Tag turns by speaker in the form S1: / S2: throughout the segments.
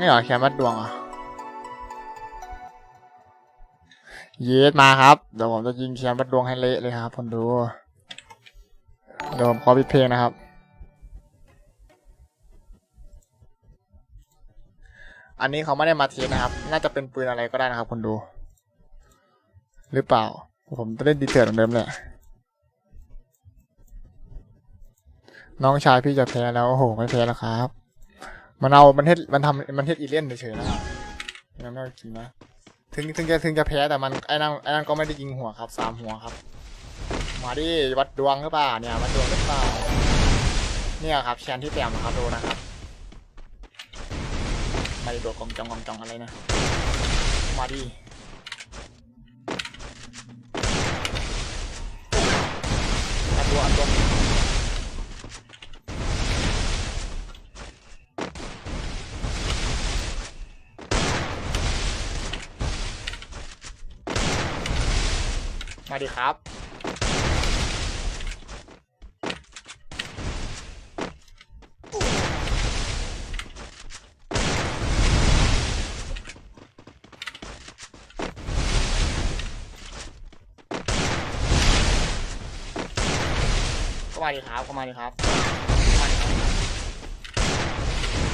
S1: นี่เหรอแคนวัดดวงเหรอะเยสมาครับ เดี๋ยวผมจะยิงแคนวัดดวงให้เละเลยครับคนดูเดี๋ยวผมขอปิดเพลงนะครับ อันนี้เขาไม่ได้มาเทสนะครับ น่าจะเป็นปืนอะไรก็ได้นะครับคนดู หรือเปล่า ผมจะเล่นดีเทลเหมือนเดิมแหละน้องชายพี่จะแพ้แล้ว โอ้โห ไม่แพ้แล้วครับ มันเอามันเฮ็ดมันทำมันเฮ็ดอีเลียนเฉยๆนะครับยังไม่เอาจริงนะ ถึงถึงจะถึงจะแพ้แต่มันไอ้นั่นไอ้นั่นก็ไม่ได้ยิงหัวครับสามหัวครับ มาดิวัดดวงหรือเปล่าเนี่ยวัดดวงหรือเปล่าเนี่ยครับแชนที่แต้มนะครับดูนะครับไม่ได้โดดกองจองกองจองอะไรนะ มาดิอัดตัวอัดตัว มาดิครับก็มาดีครับ ก็มาดีครับมาดีครับ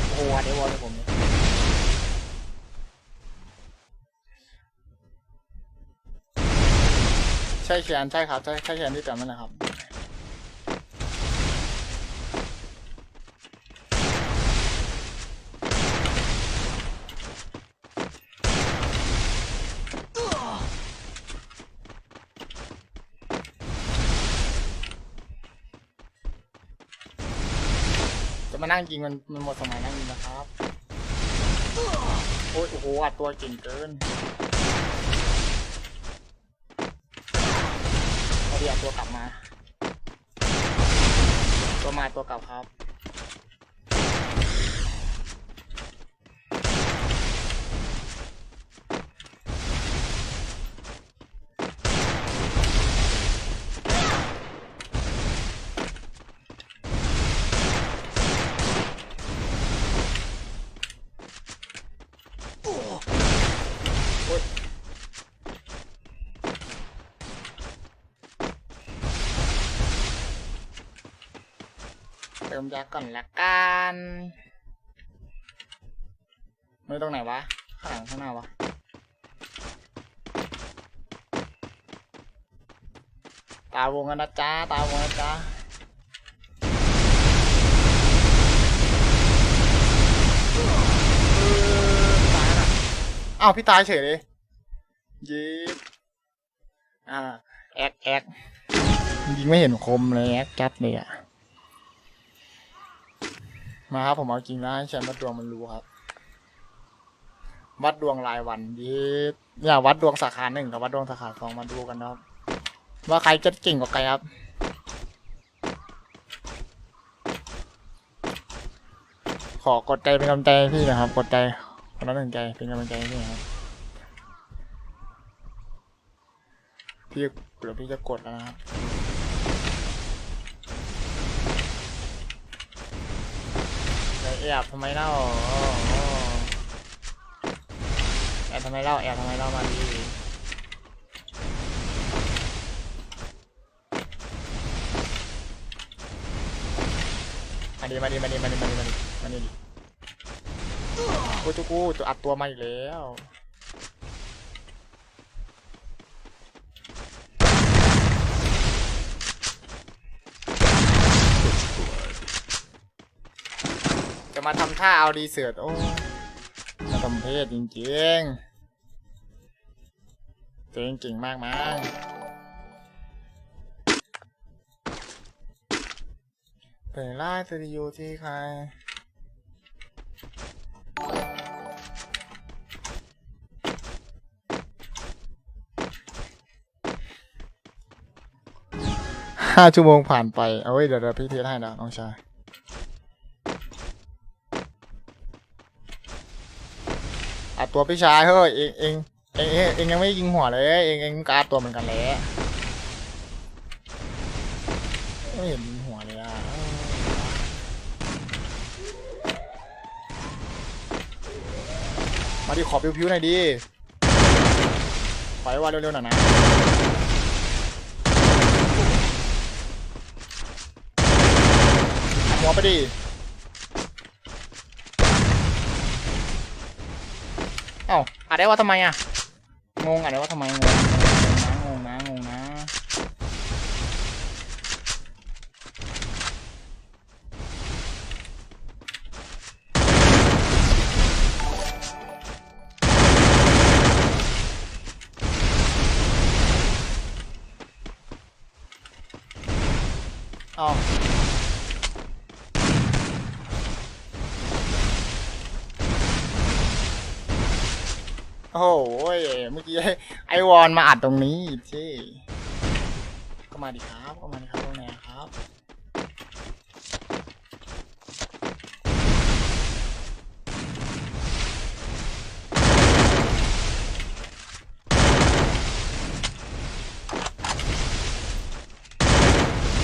S1: โอ้โหอันนี้วอลเลยผมเนี่ย ใช่แขนใช่ครับใช่ใช่แขนที่แต่นั่นแหละครับ จะมานั่งยิงมันมันหมดสมัยนั่งยิงนะครับ โอ้ยโอ้โหอัดตัวเก่งเกิน เอาตัวกลับมา ตัวมาตัวกลับครับ ติมยาก่อนละกันไม่ตรงไหนวะ ข้างหลังข้างหน้าวะ ตาวงกันนะจ๊ะตาวงนะจ๊ะเออพี่ตายนะอ้าว พี่ตายเฉยเลยย็บอ่า แอกแอกยิงไม่เห็นคมเลยแอกจัดเลยอะ มาครับผมเอาจริงนะให้ฉันวัดดวงมันรู้ครับ วัดดวงรายวันยีเนี่ยวัดดวงสาขาหนึ่งกับวัดดวงสาขาสองมาดูกันนะครับ ว่าใครจะเก่งกว่าใครครับขอกดใจเป็นกำลังใจพี่นะครับ กดใจคนละหนึ่งใจเป็นกำลังใจพี่นะครับพี่เดี๋ยวพี่จะกดแล้วนะครับ แอบทำไมเล่าแอบทำไมเล่าแอบทำไมเล่ามาดีมาดีมาดีมาดีมาดีมาดีมาดีมาดีดิกูจุกูจะอัดตัวมาอีกแล้ว มาทำท่าเอาดีเสือโอ้มาทำเพศจริงๆตัวเองเก่งมากมั้งเป็นไล่สตูดิโอที่ใครห้าชั่วโมงผ่านไป เอาไว้เดี๋ยวเดี๋ยวพี่เทสให้นะน้องชาย อัดตัวพี่ชายเฮ้ยเองเองเองเองยังไม่ยิงหัวเลยเองเองกาตัวเหมือนกันแหละไม่เห็นยิงหัวเลยอะมาดิขอพิวๆหน่อยดิขอให้ว่าเร็วๆหน่อยนะหัวไปดิ เอ้าอ่านได้ว่าทำไมอะงงอ่านได้ว่าทำไมงงง โอ้โหเมื่อกี้ไอวอนมาอัดตรงนี้ที่ก็มาดิครับก็มาดิครับตรงไหนครับ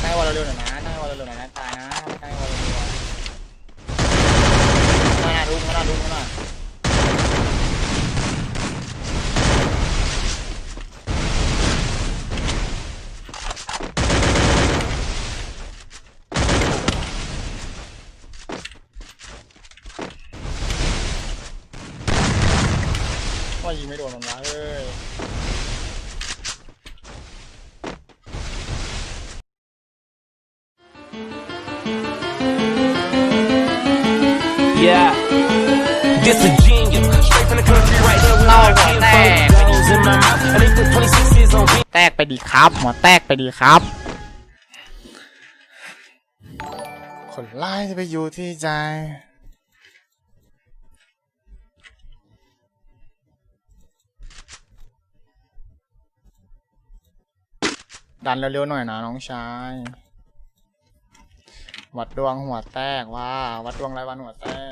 S1: ได้วอลเร็วๆหน่อยนะได้วอลเร็วๆหน่อยนะตายนะได้วอลเร็วๆมาหน้าดุ้งมาหน้าดุ้งมาหน้า
S2: This a genius. Straight from the country right here. We
S1: No,
S2: all
S1: but
S2: came
S1: that-
S2: from Bells in my mouth. And they put 26s on me.
S1: แตกไปดีครับหัวแตกไปดีครับ คนไล่จะไปอยู่ที่ใจ ดันเร็วๆหน่อยนะน้องชาย วัดดวงหัวแตกว่า วัดดวงรายวันหัวแตก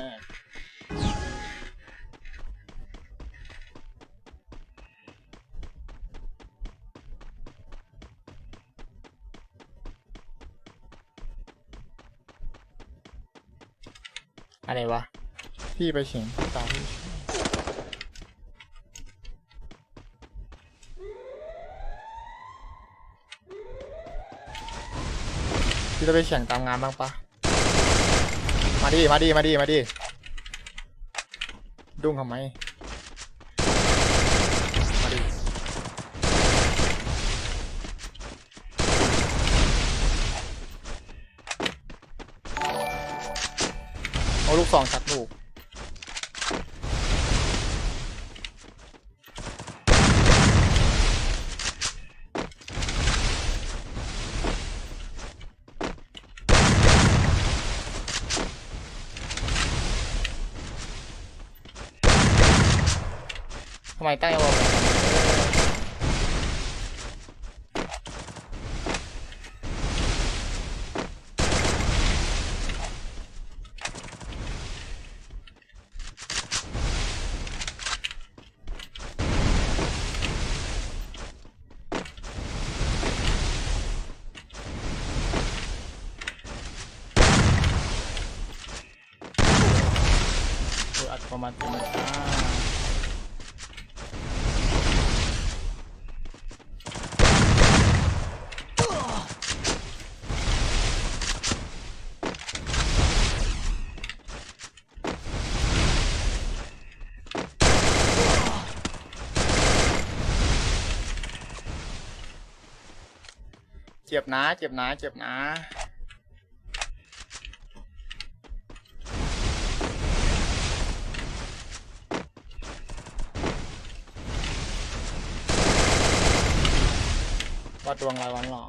S1: อะไรวะ พี่ไปเฉียงตาพี่พี่จะไปเฉียงตามงานบ้างปะมาดิ มาดิ มาดิ มาดิดุ้งทำไม เอาลูกสองชักลูกทำไมตั้งไอ้วอล มาเต็มเลยจ้าเจ็บนะ เจ็บนะ เจ็บนะ วัดวงรายวันหรอ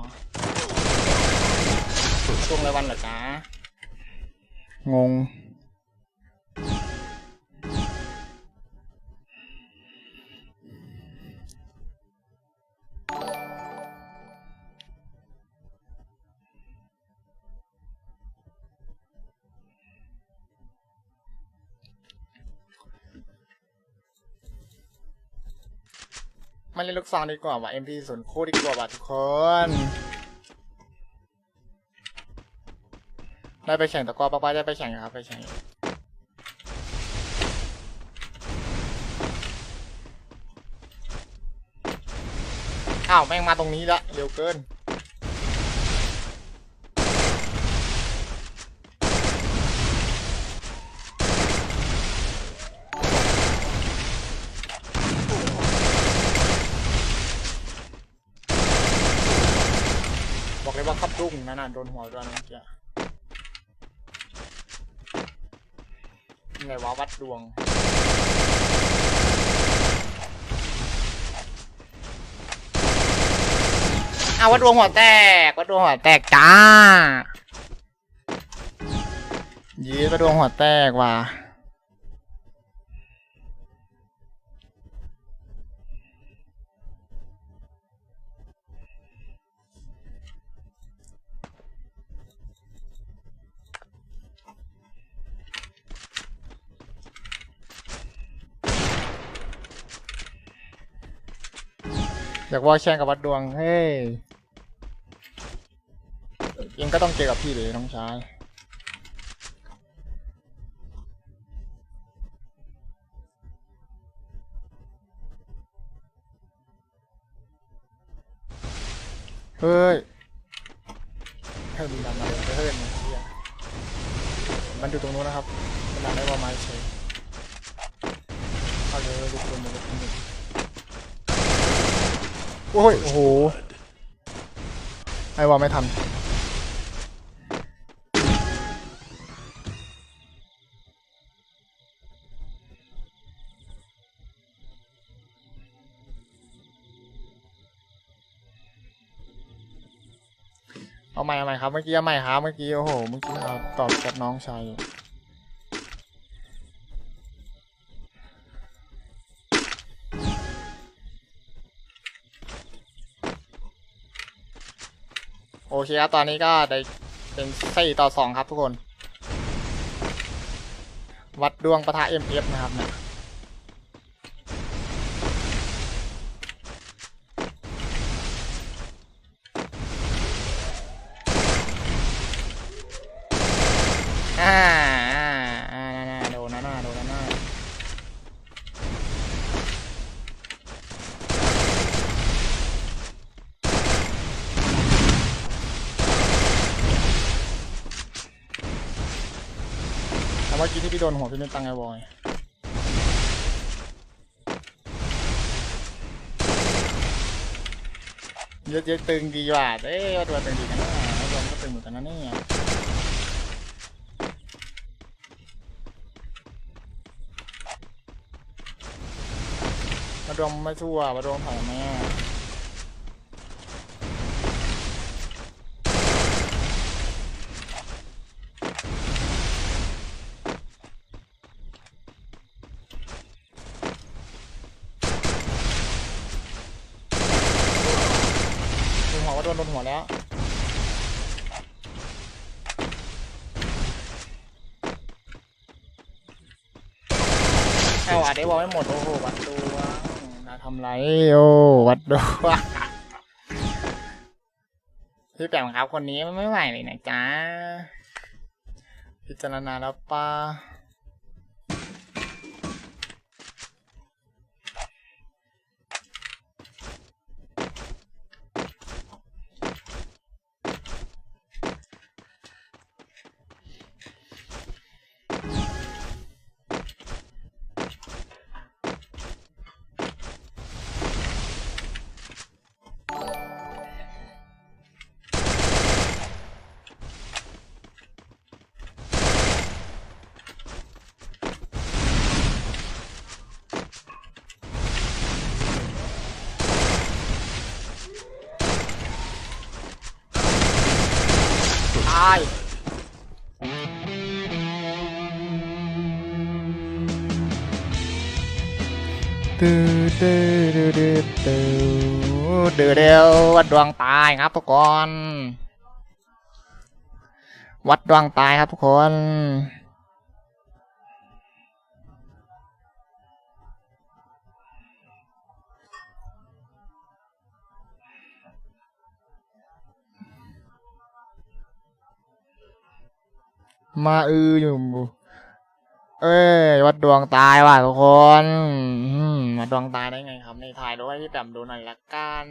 S1: ช่วงรายวันเหรอจ๊ะงง มาเล่นลูกซองดีกว่าว่ะ MP0 คู่ดีกว่าว่ะทุกคนได้ไปแข่งตะกอป้าๆได้ไปแข่งครับไปแข่งอ้าวแม่งมาตรงนี้ละเร็วเกิน นั่นน่ะโดนหัวด้วยนะเมื่อกี้ไงวะวัดดวง เอาวัดดวงหัวแตก วัดดวงหัวแตกจ้ายีวัดดวงหัวแตกว่ะ อยากว่าแข่งกับวัดดวง เฮ้ยเองก็ต้องเจอกับพี่เลยน้องชายเฮ้ยเฮ้ยมีดำมาเฮ้ยมันเฮียมันอยู่ตรงนู้นนะครับมันหนักได้ว่าไม้เฉยเอาเลยลุกขึ้นมาลุกขึ้นมา โอ้ยโอ้โหไอ้ว่าไม่ทันเอาใหม่เอาใหม่ครับเมื่อกี้เอาใหม่ครับเมื่อกี้โอ้โหเมื่อกี้เอาตอบกับน้องชายอยู่ เคครับตอนนี้ก็ได้เป็นสี่ต่อสองครับทุกคน วัดดวงประทะ MF นะครับเนี่ย โดนหัวพี่ไม่ตังไอ้บอยเยอะๆตึงดีว่ะเอ้ยว่าตัวตึงดีกันนะว่าตัวมันก็ตึงเหมือนกันนะเนี่ยมาดวงไม่ชั่วมาดวงถอยแม่ โดนหัวก็โดนโดนหัวแล้วเอาอะเดี๋ยวบอกไม่หมด โอ้โห วัดดวงนาทำไร โอ้ วัดดวงพี่แปมครับคนนี้มันไม่ไหวเลยนะจ๊ะ พิจารณาแล้วป้า เดือเดียววัดดวงตายครับทุกคน วัดดวงตายครับทุกคน มาอืออยู่ เอ้ยวัดดวงตายว่ะทุกคน ดวงตาได้ไงครับ ในถ่ายด้วยพี่แปมดูหน่อยละกัน